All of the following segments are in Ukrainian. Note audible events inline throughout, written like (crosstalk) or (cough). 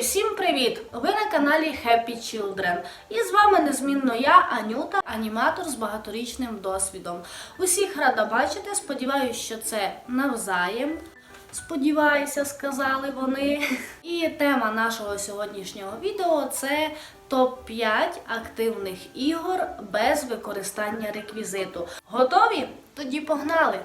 Всім привіт! Ви на каналі Happy Children. І з вами незмінно я, Анюта, аніматор з багаторічним досвідом. Усіх рада бачити. Сподіваюся, що це навзаєм. Сподіваюся, сказали вони. І тема нашого сьогоднішнього відео це топ-5 активних ігор без використання реквізиту. Готові? Тоді погнали!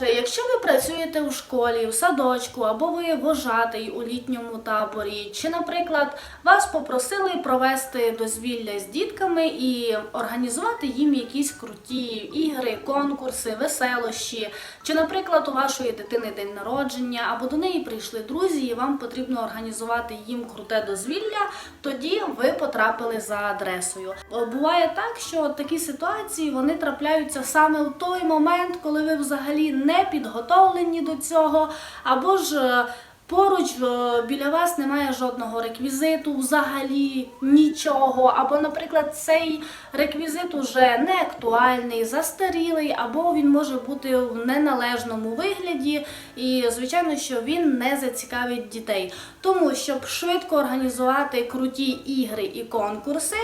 Якщо ви працюєте у школі, в садочку або ви вожатий у літньому таборі, чи, наприклад, вас попросили провести дозвілля з дітками і організувати їм якісь круті ігри, конкурси, веселощі, чи, наприклад, у вашої дитини день народження, або до неї прийшли друзі, і вам потрібно організувати їм круте дозвілля, тоді ви потрапили за адресою. Буває так, що такі ситуації вони трапляються саме в той момент, коли ви взагалі не підготовлені до цього, або ж е, поруч е, біля вас немає жодного реквізиту, взагалі нічого. Або, наприклад, цей реквізит уже не актуальний, застарілий, або він може бути в неналежному вигляді, і звичайно, що він не зацікавить дітей. Тому, щоб швидко організувати круті ігри і конкурси,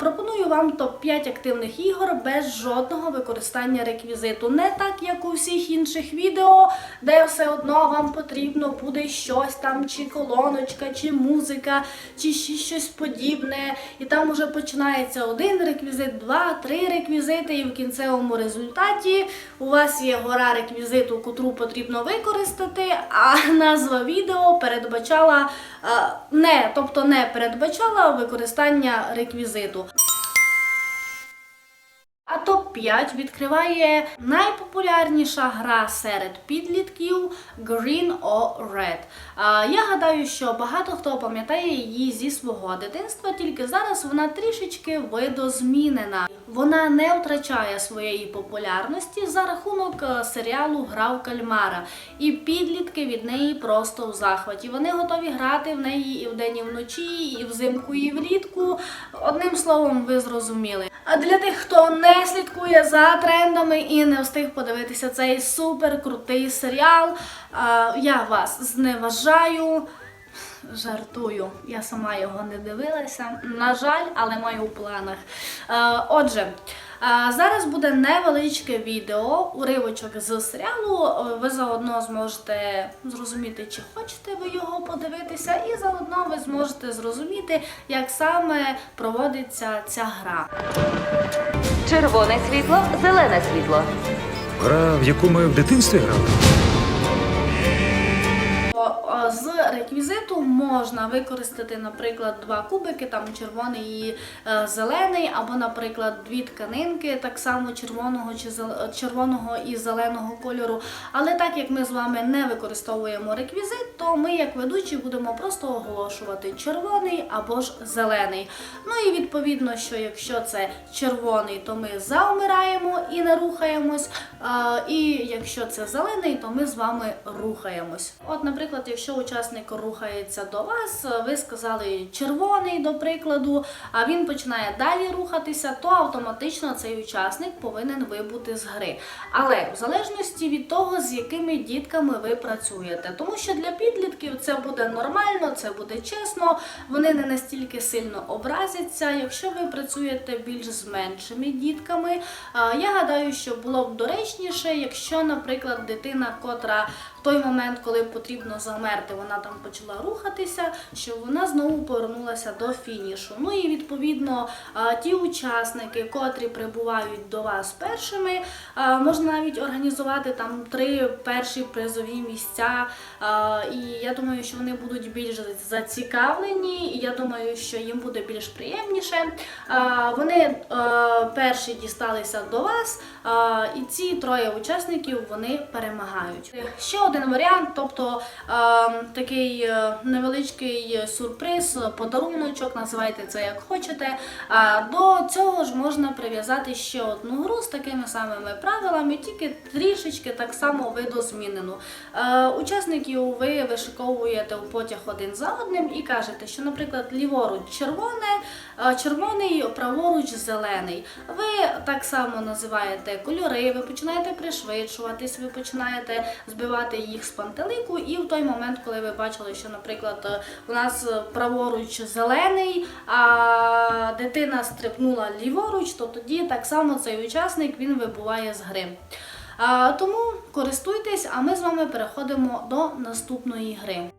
пропоную вам топ-5 активних ігор без жодного використання реквізиту. Не так, як у всіх інших відео, де все одно вам потрібно буде щось там, чи колоночка, чи музика, чи щось подібне. І там уже починається один реквізит, два, три реквізити, і в кінцевому результаті у вас є гора реквізиту, котру потрібно використати, а назва відео передбачала е, не, тобто не передбачала використання реквізиту. А топ-5 відкриває найпопулярніша гра серед підлітків Green or Red. Я гадаю, що багато хто пам'ятає її зі свого дитинства, тільки зараз вона трішечки видозмінена. Вона не втрачає своєї популярності за рахунок е, серіалу Гра в кальмара. І підлітки від неї просто в захваті. Вони готові грати в неї і вдень, і вночі, і взимку, і влітку. Одним словом, ви зрозуміли. А для тих, хто не слідкує за трендами і не встиг подивитися цей супер крутий серіал, я вас зневажаю. Жартую, я сама його не дивилася. На жаль, але маю у планах. Отже, зараз буде невеличке відео, уривочок з серіалу. Ви заодно зможете зрозуміти, чи хочете ви його подивитися, і заодно ви зможете зрозуміти, як саме проводиться ця гра. Червоне світло, зелене світло. Гра, в яку ми в дитинстві грали. О, З реквізиту можна використати, наприклад, два кубики, там червоний і е, зелений, або, наприклад, дві тканинки, так само червоного чи зел- червоного і зеленого кольору. Але так як ми з вами не використовуємо реквізит, то ми, як ведучі, будемо просто оголошувати червоний або ж зелений. Ну і відповідно, що якщо це червоний, то ми заумираємо і не рухаємось. І якщо це зелений, то ми з вами рухаємось. От, наприклад, якщо учасник рухається до вас, ви сказали червоний, до прикладу, а він починає далі рухатися, то автоматично цей учасник повинен вибути з гри. Але в залежності від того, з якими дітками ви працюєте, тому що для підлітків це буде нормально, це буде чесно, вони не настільки сильно образяться. Якщо ви працюєте більш з меншими дітками, я гадаю, що було б доречніше, якщо, наприклад, дитина, котра той момент, коли потрібно замерти, вона там почала рухатися, щоб вона знову повернулася до фінішу. Ну і відповідно ті учасники, котрі прибувають до вас першими, можна навіть організувати там три перші призові місця. І я думаю, що вони будуть більш зацікавлені, і я думаю, що їм буде більш приємніше. Вони перші дісталися до вас, і ці троє учасників вони перемагають. Ще один варіант, тобто е, такий е, невеличкий сюрприз, подаруночок, називайте це як хочете. До цього ж можна прив'язати ще одну гру з такими самими правилами, тільки трішечки так само видозмінену. Е, учасників ви вишиковуєте у потяг один за одним і кажете, що, наприклад, ліворуч червоне, червоний, праворуч зелений. Ви так само називаєте кольори, ви починаєте пришвидшуватись, ви починаєте збивати їх з пантелику, і в той момент, коли ви бачили, що, наприклад, е, у нас е, праворуч зелений, а дитина стрибнула ліворуч, то тоді так само цей учасник він вибуває з гри. Тому користуйтесь, а ми з вами переходимо до наступної гри.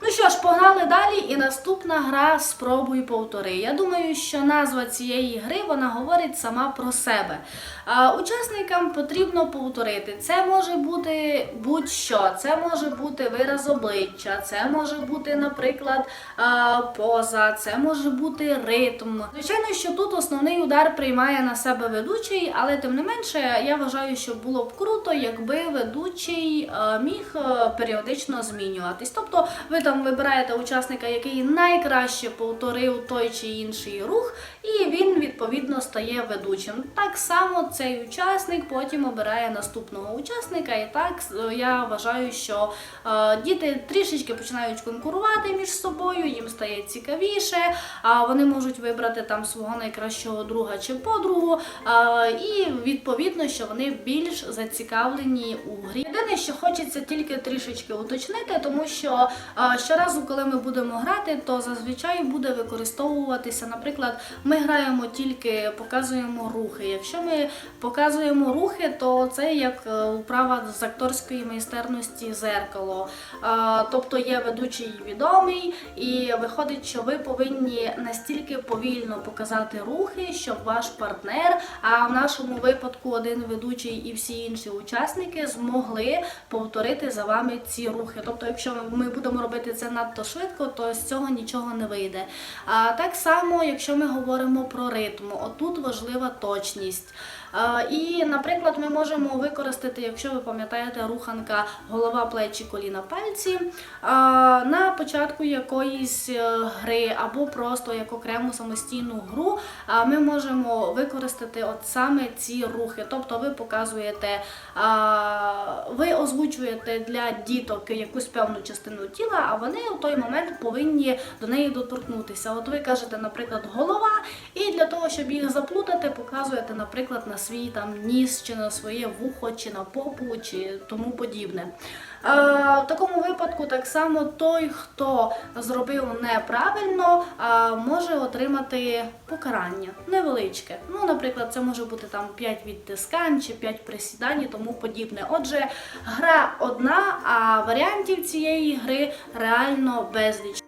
Ну що ж, погнали далі, і наступна гра спробуй повтори. Я думаю, що назва цієї гри вона говорить сама про себе. А, учасникам потрібно повторити. Це може бути будь-що, це може бути вираз обличчя, це може бути, наприклад, а, поза, це може бути ритм. Звичайно, що тут основний удар приймає на себе ведучий, але тим не менше, я вважаю, що було б круто, якби ведучий міг а, періодично змінюватись. Тобто ви там вибираєте учасника, який найкраще повторив той чи інший рух, і він відповідно стає ведучим. Так само цей учасник потім обирає наступного учасника, і так е, я вважаю, що е, діти трішечки починають конкурувати між собою, їм стає цікавіше, а вони можуть вибрати там свого найкращого друга чи подругу, е, і відповідно, що вони більш зацікавлені у грі. Єдине, що хочеться тільки трішечки уточнити, тому що е, щоразу, коли ми будемо грати, то зазвичай буде використовуватися, наприклад, ми граємо тільки показуємо рухи. Якщо ми показуємо рухи, то це як е, управа з акторської майстерності зеркало. Тобто є ведучий відомий, і виходить, що ви повинні настільки повільно показати рухи, щоб ваш партнер, а в нашому випадку один ведучий і всі інші учасники змогли повторити за вами ці рухи. Тобто, якщо ми будемо робити це надто швидко, то з цього нічого не вийде. А так само, якщо ми говоримо про ритм, отут важлива точність. І, наприклад, ми можемо використати, якщо ви пам'ятаєте, руханка голова, плечі, коліна, пальці на початку якоїсь е, гри або просто як окрему самостійну гру, ми можемо використати от саме ці рухи. Тобто ви показуєте, ви озвучуєте для діток якусь певну частину тіла, а вони у той момент повинні до неї доторкнутися. От ви кажете, наприклад, голова, і для того, щоб їх заплутати, показуєте, наприклад, на свій там ніс, чи на своє вухо, чи на попу, чи тому подібне. Е, в такому випадку так само той, хто зробив неправильно, е, може отримати покарання невеличке. Ну, наприклад, це може бути там 5 відтискань чи 5 присідань і тому подібне. Отже, гра одна, а варіантів цієї гри реально безліч.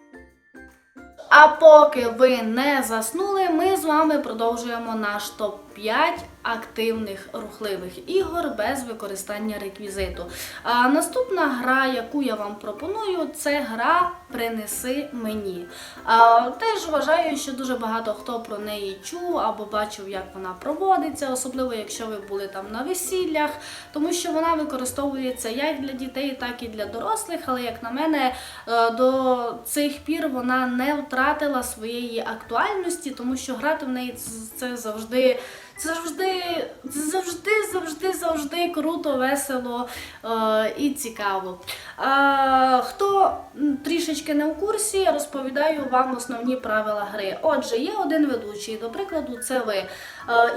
А поки ви не заснули, ми з вами продовжуємо наш топ-5 активних рухливих ігор без використання реквізиту. А наступна гра, яку я вам пропоную, це гра Принеси мені. А, теж вважаю, що дуже багато хто про неї чув або бачив, як вона проводиться, особливо якщо ви були там на весіллях, тому що вона використовується як для дітей, так і для дорослих. Але як на мене, е, до цих пір вона не втратила своєї актуальності, тому що грати в неї це- це завжди. Завжди, завжди, завжди, завжди круто, весело е, і цікаво. Е, хто трішечки не в курсі, розповідаю вам основні правила гри. Отже, є один ведучий, до прикладу, це ви. Е,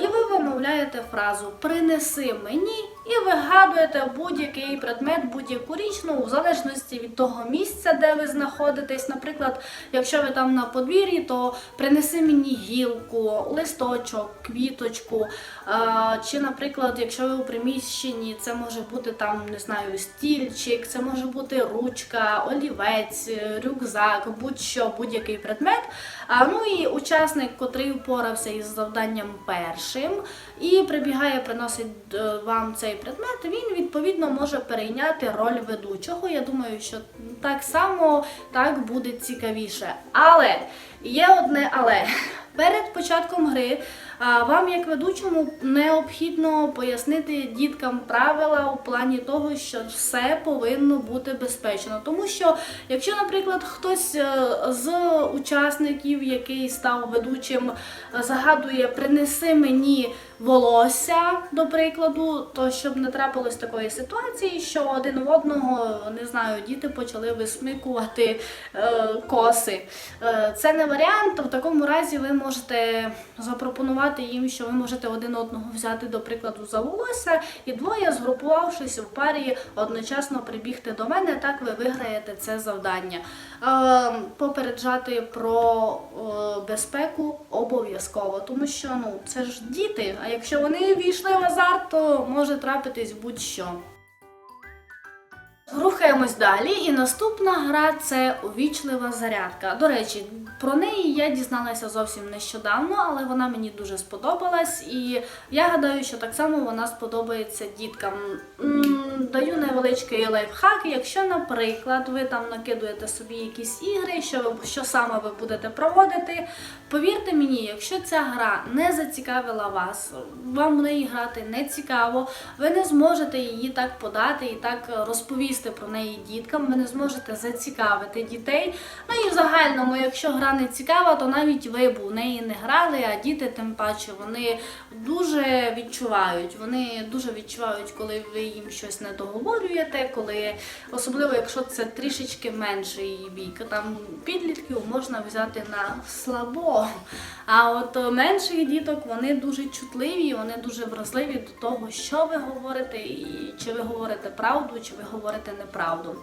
і ви вимовляєте фразу Принеси мені і вигадуєте будь-який предмет, будь-яку річ, ну, в залежності від того місця, де ви знаходитесь. Наприклад, якщо ви там на подвір'ї, то принеси мені гілку, листочок, квіточку. Е, Чи, наприклад, якщо ви у приміщенні, це може бути там, не знаю, стільчик, це може бути ручка, олівець, е, рюкзак, будь-що, будь-який предмет. А ну і учасник, котрий впорався із завданням першим і прибігає, приносить е, вам цей предмет, він відповідно може перейняти роль ведучого. Я думаю, що так само так буде цікавіше. Але є одне але. Перед початком гри вам, як ведучому, необхідно пояснити діткам правила у плані того, що все повинно бути безпечно. Тому що, якщо, наприклад, хтось е, з учасників, який став ведучим, е, загадує принеси мені волосся, до прикладу, то щоб не трапилось такої ситуації, що один в одного, не знаю, діти почали висмикувати е, коси. Е, це не варіант. В такому разі ви можете запропонувати їм, що ви можете один одного взяти, до прикладу, за волосся, і двоє, згрупувавшись в парі, одночасно прибігти до мене. Так ви виграєте це завдання. Е, попереджати про е, безпеку обов'язково, тому що ну це ж діти. А якщо вони війшли в азарт, то може трапитись будь-що. Рухаємось далі, і наступна гра це увічлива зарядка. До речі, про неї я дізналася зовсім нещодавно, але вона мені дуже сподобалась, і я гадаю, що так само вона сподобається діткам. Даю невеличкий лайфхак. Якщо, наприклад, ви там накидуєте собі якісь ігри, що ви що саме ви будете проводити, повірте мені, якщо ця гра не зацікавила вас, вам в неї грати не цікаво, ви не зможете її так подати і так розповісти про неї діткам, ви не зможете зацікавити дітей. Ну і в загальному, якщо гра не цікава, то навіть ви б у неї не грали, а діти тим паче вони дуже відчувають. Вони дуже відчувають, коли ви їм щось не договорюєте, коли особливо якщо це трішечки менший вік. Там підлітків можна взяти на слабо. А от е, менших діток вони дуже чутливі, вони дуже вразливі до того, що ви говорите, і чи ви говорите правду, чи ви говорите неправду.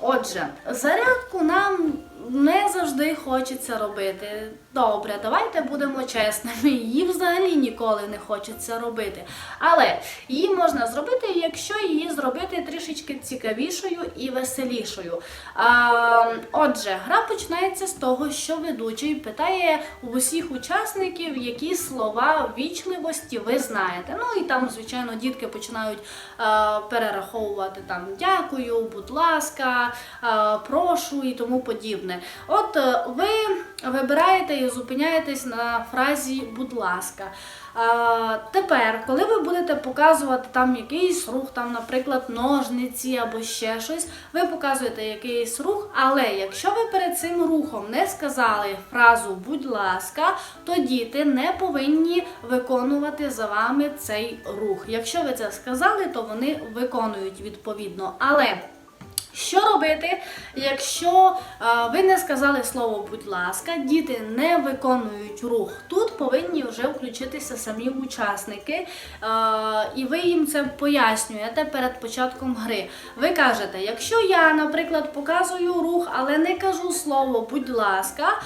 Отже, зарядку нам не завжди хочеться робити. Добре, давайте будемо чесними. Її взагалі ніколи не хочеться робити. Але її можна зробити, якщо її зробити трішечки цікавішою і веселішою. А, отже, гра починається з того, що ведучий питає у усіх учасників, які слова вічливості ви знаєте. Ну і там, звичайно, дітки починають а, перераховувати там дякую, будь ласка, а, прошу і тому подібне. От ви вибираєте і зупиняєтесь на фразі будь ласка. Тепер, коли ви будете показувати там якийсь рух, там, наприклад, ножниці або ще щось, ви показуєте якийсь рух, але якщо ви перед цим рухом не сказали фразу будь ласка, то діти не повинні виконувати за вами цей рух. Якщо ви це сказали, то вони виконують відповідно. Але що робити, якщо е, ви не сказали слово будь ласка, діти не виконують рух? Тут повинні вже включитися самі учасники, е, і ви їм це пояснюєте перед початком гри. Ви кажете, якщо я, наприклад, показую рух, але не кажу слово будь ласка.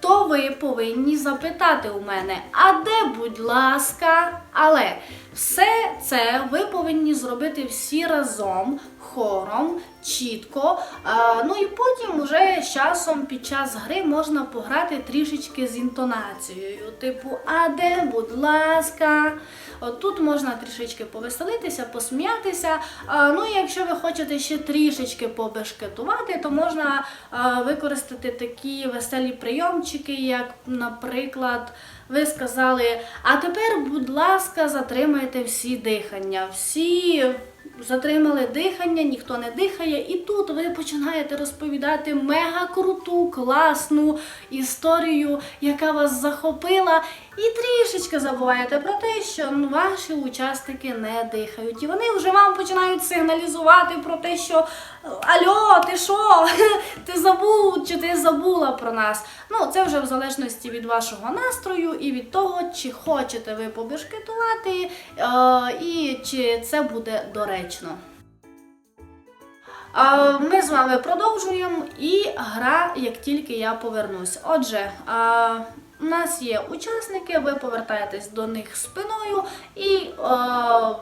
То ви повинні запитати у мене, а де, будь ласка, але все це ви повинні зробити всі разом, хором, чітко. А, ну і потім уже з часом під час гри можна пограти трішечки з інтонацією. Типу, а де, будь ласка. От тут можна трішечки повеселитися, посміятися. А, ну і якщо ви хочете ще трішечки побешкетувати, то можна а, використати такі веселі прийомчики, як, наприклад, ви сказали, а тепер, будь ласка, затримайте всі дихання. Всі затримали дихання, ніхто не дихає, і тут ви починаєте розповідати мега круту, класну історію, яка вас захопила, і трішечки забуваєте про те, що ваші учасники не дихають. І вони вже вам починають сигналізувати про те, що Альо, ти що? (laughs) Ти забув чи ти забула про нас? Ну, це вже в залежності від вашого настрою і від того, чи хочете ви побешкетувати, е, і чи це буде доречно. Ми з вами продовжуємо і гра, як тільки я повернусь. Отже, у нас є учасники, ви повертаєтесь до них спиною і а,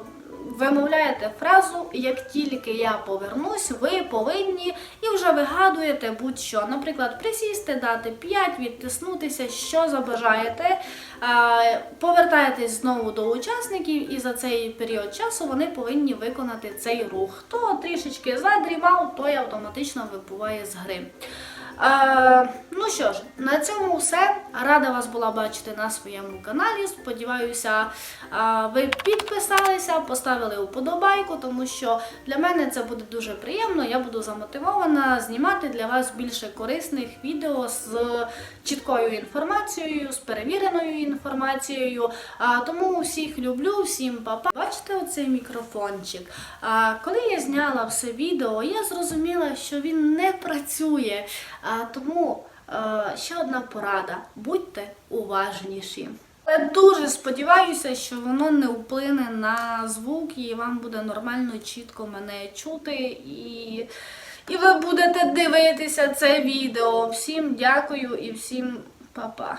вимовляєте фразу як тільки я повернусь, ви повинні і вже вигадуєте будь-що. Наприклад, присісти, дати 5, відтиснутися, що забажаєте. А, Повертаєтесь знову до учасників, і за цей період часу вони повинні виконати цей рух. Хто трішечки задрімав, той автоматично випливає з гри. Е, ну що ж, на цьому все. Рада вас була бачити на своєму каналі. Сподіваюся, е, ви підписалися, поставили вподобайку, тому що для мене це буде дуже приємно. Я буду замотивована знімати для вас більше корисних відео з чіткою інформацією, з перевіреною інформацією. Тому всіх люблю, всім папа. Бачите оцей мікрофончик? Коли я зняла все відео, я зрозуміла, що він не працює. Тому е, ще одна порада: будьте уважніші. Я дуже сподіваюся, що воно не вплине на звук і вам буде нормально чітко мене чути і. І ви будете дивитися це відео. Всім дякую і всім па-па.